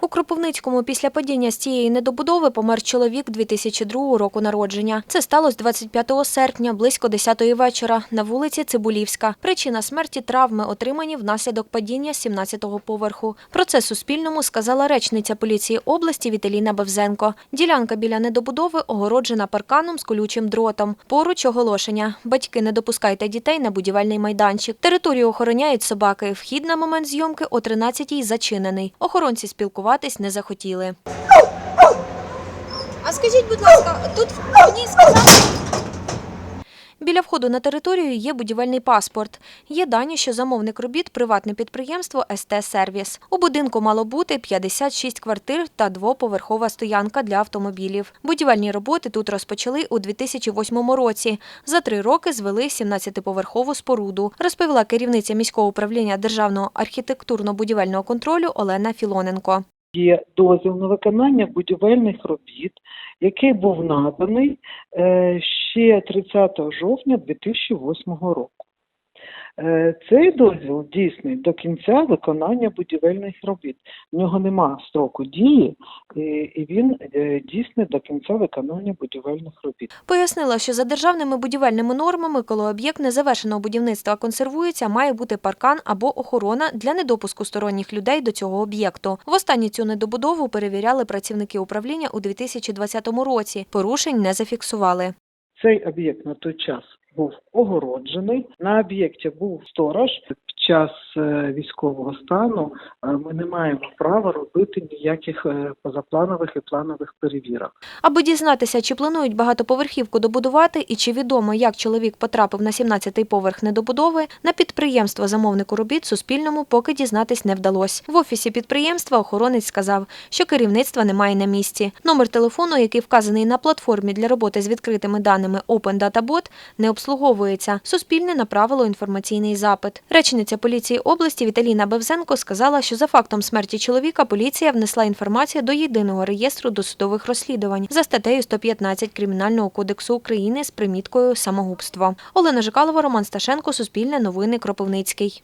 У Кропивницькому після падіння з цієї недобудови помер чоловік 2002 року народження. Це сталося 25 серпня, близько 10-ї вечора, на вулиці Цибулівська. Причина смерті – травми, отримані внаслідок падіння з 17-го поверху. Про це Суспільному сказала речниця поліції області Віталіна Бевзенко. Ділянка біля недобудови огороджена парканом з колючим дротом. Поруч оголошення. Батьки, не допускайте дітей на будівельний майданчик. Територію охороняють собаки. Вхід на момент зйомки о 13-й зачинений. Охоронці спілкуватись не захотіли. А скажіть, будь ласка, тут мені сказали, Біля входу на територію є будівельний паспорт. Є дані, що замовник робіт – приватне підприємство «СТ-сервіс». У будинку мало бути 56 квартир та двоповерхова стоянка для автомобілів. Будівельні роботи тут розпочали у 2008 році. За три роки звели 17-поверхову споруду, розповіла керівниця міського управління Державного архітектурно-будівельного контролю Олена Філоненко. Є дозвіл на виконання будівельних робіт, який був наданий е, ще 30 жовтня 2008 року. Е, Цей дозвіл дійсний до кінця виконання будівельних робіт. В нього нема строку дії, і він е, дійсний до кінця виконання будівельних робіт. Пояснила, що за державними будівельними нормами, коли об'єкт незавершеного будівництва консервується, має бути паркан або охорона для недопуску сторонніх людей до цього об'єкту. Востаннє цю недобудову перевіряли працівники управління у 2020 році. Порушень не зафіксували. Цей об'єкт на той час був огороджений. На об'єкті був сторож. Час е, військового стану е, ми не маємо права робити ніяких е, позапланових і планових перевірок. Аби дізнатися, чи планують багатоповерхівку добудувати і чи відомо, як чоловік потрапив на 17-й поверх недобудови, на підприємство замовнику робіт Суспільному поки дізнатись не вдалося. В офісі підприємства охоронець сказав, що керівництва немає на місці. Номер телефону, який вказаний на платформі для роботи з відкритими даними Open Data не обслуговується. Суспільне направило інформаційний запит. Речниця поліції області Віталіна Бевзенко сказала, що за фактом смерті чоловіка поліція внесла інформацію до єдиного реєстру досудових розслідувань за статтею 115 Кримінального кодексу України з приміткою самогубство. Олена Жикалова, Роман Сташенко, Суспільне новини Кропивницький.